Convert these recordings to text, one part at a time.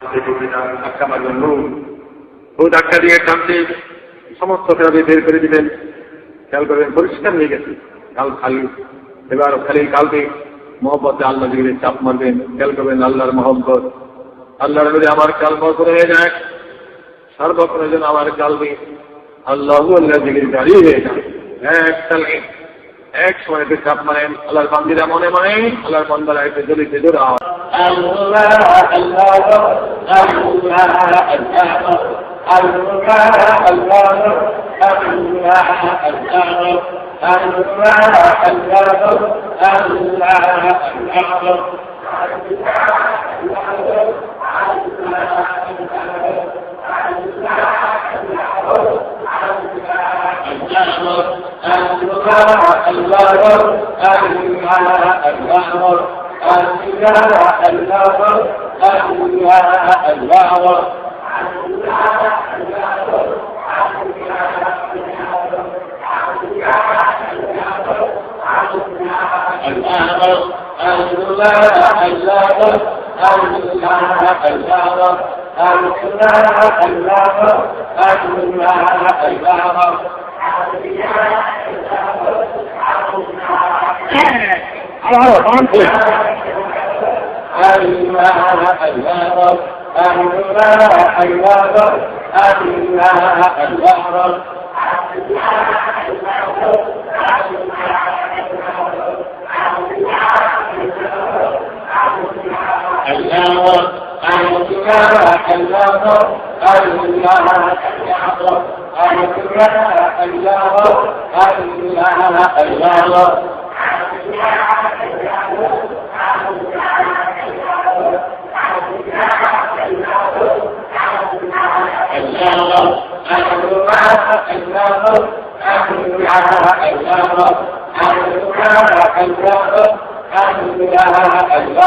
ধাক্কা মারবেন ধাক্কা দিয়ে টানতে সমস্ত ফেরাবে বের করে দিবেন। খেয়াল করবেন, পরিষ্কার হয়ে গেছে। কাল খালি। এবার খালি কালকে মহব্বতে আল্লাহ দিকে চাপ মারবেন। খেয়াল করবেন আল্লাহর মহব্বত। আল্লাহর নদী আমার কাল বছর হয়ে যায়। সর্বক্ষণের জন্য আমার কালবে আল্লাহ আল্লাহ দিকে দাঁড়িয়ে হয়ে যায়। এক কালকে এক সময় চাপ মারেন আল্লাহর বান্দিরা মনে মনে আল্লাহর বান্দারা এসে الله الأكبر الله الأكبر الله الأكبر الله الأكبر الأمر أهل الله الأمر أهل الله الأمر أهل الله الأمر أهل الله الأمر على الهواء طبعا قول أما الهرب أما الهرب أما الهرب النار النار النار النار النار النار النار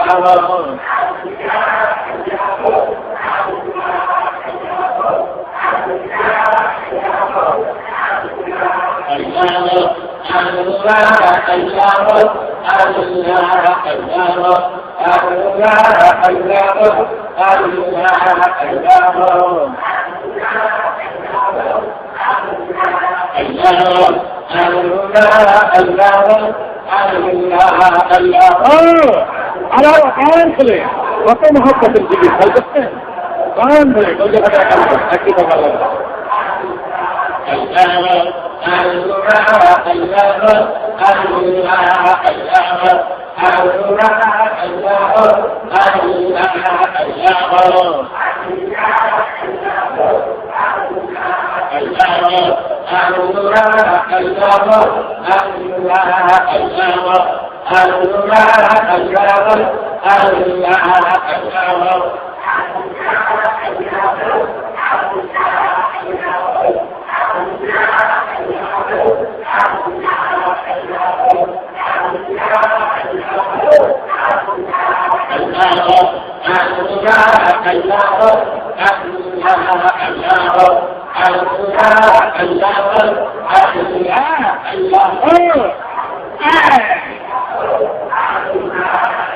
hơn Allah, Allah, Allah, Allah, على عام خلق وكان محبة الجبيل هل تفتن عام خلق وجه هذا كلمة أكيد الله الله الله الله الله الله الله الله الله أما أكبر أما أكبر Yeah.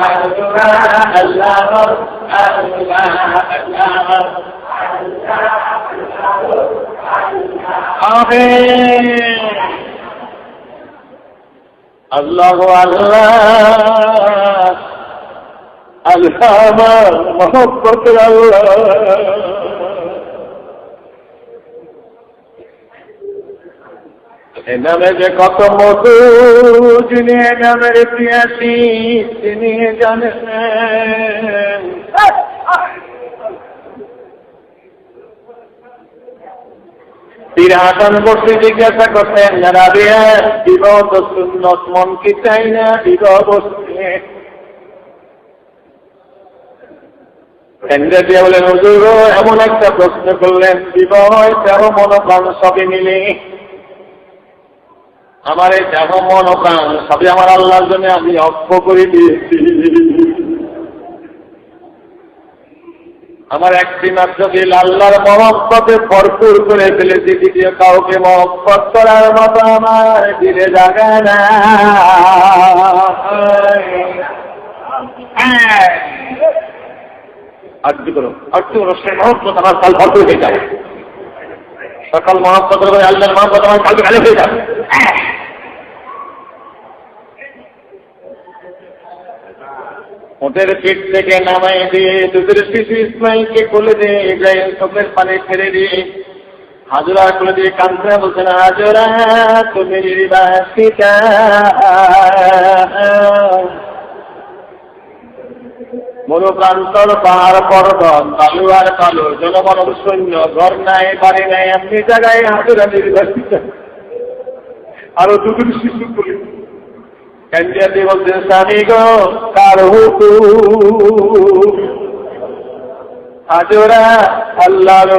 أهلنا الله أهلنا الله آمين الله الله الله محبة الله নামে যে কত মধু, যিনি এ নামের তিনি জানেন পীর বসে জিজ্ঞাসা করতেন রাবিয়া বিগত সুন্নত মন কি চাই না? দিয়ে বলেন, হুজুর, এমন একটা প্রশ্ন করলেন বিবাহ তেরো মনোপ্রাণ সবই মিলে। আমার এই দেহ মন ও প্রাণ, সবই আমার আল্লাহর জন্য আমি অক্ষ করে দিয়েছি। আমার একটি মাত্র দিল, আল্লাহর মহব্বতে ভরপুর করে ফেলেছি, দ্বিতীয় কাউকে মহব্বত করার মতো আমার দিলে জায়গা না। করো? করো? সে কাল সকাল মহব্বত আল্লাহর মহব্বত আমার কালকে খালি হয়ে যাবে। ওদের পিঠ থেকে নামাই দিয়ে দুধের শিশু ইসমাইলকে কোলে দিয়ে ইব্রাহিম চোখের পানি ছেড়ে দিয়ে হাজরা কোলে দিয়ে কান্দা বলছেন হাজরা, তুমি নির্বাসিতা। মরুপ্রান্তর পাহাড় পর্বত, বালু আর বালু জনমানব সৈন্য ঘর নাই, বাড়ি নাই, এমনি জায়গায় হাজরা নির্বাসিত। আরও দুধের শিশু কোলে কান্দিয়াতে বলছেন স্বামী গো হাজরা আল্লাহর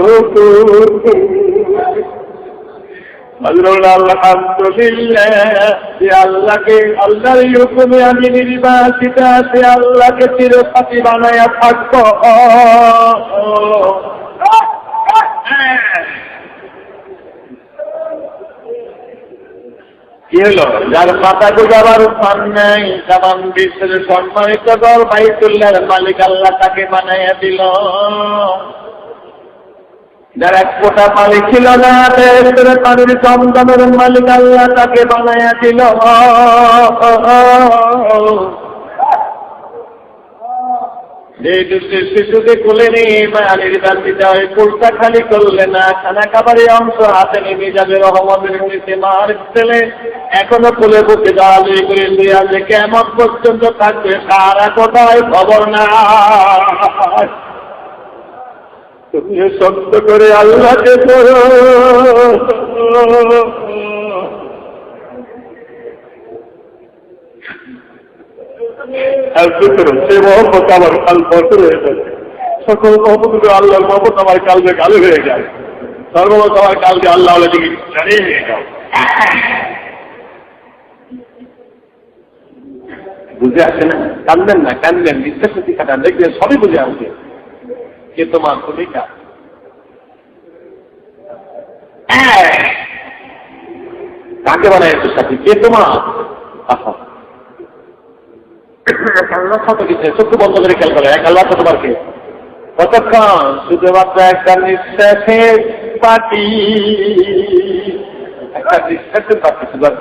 হুকুমে আমি নির্বাচিত সে আল্লাহকে চিরপাতি বানায়া থাকব কি যার স্থান নেই বিশ্বের মালিক আল্লাহ তাকে বানাইয়া দিল। এক পানি ছিল না পানির জমজমের মালিক আল্লাহ তাকে বানাইয়া দিল। শিশুকে কোলে নিয়ে মায়ালির দাবি যায় কোলটা খালি করলে না, খানা খাবারের অংশ হাতে নেমে যাবে রহমতের নিচে মার ছেলে। এখনও কোলে বুকে দাঁড়ালে করে আছে কেমন পর্যন্ত থাকবে তারা কোথায় খবর না তুমি সত্য করে আল্লাহকে করো সে মহব্বত আমার কাল সকল মহব্বত আল্লাহর মহব্বত আমার কালকে কালো হয়ে যায়। সর্বমত আমার কালকে আল্লাহ হয়ে যাও। বুঝে আসে না, কান্দেন না, কান্দেন সত্যি কাটান, দেখবেন সবই বুঝে আসবে। কে তোমার ভূমিকা? কাকে বানায় একটু সাথে? কে তোমার? কিছু বন্ধ একটা নিঃশ্বাসের পাটি, একটা নিঃশ্বাসের পাটি, শুধু আর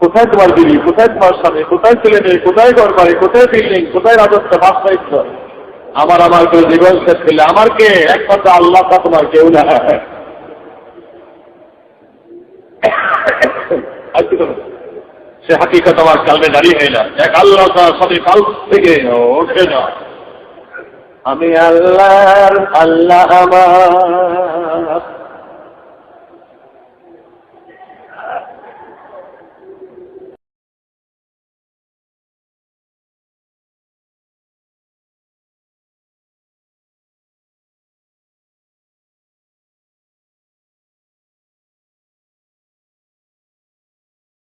কোথায় তোমার বিবি? কোথায় তোমার স্বামী? কোথায় ছেলে মেয়ে? কোথায় ঘর বাড়ি? কোথায় বিল্ডিং কোথায় রাজত্ব? বাস্তবায়িত্ব আমার আমার কেউ জীবন শেষ করলে আমার কে? একমাত্র আল্লাহ তা তোমার কেউ না? সে হাকিকত আমার কালমে দাঁড়িয়ে হয়ে না। এক আল্লাহ তার সাথে কাল থেকে ওঠে না। আমি আল্লাহর আল্লাহ আমার।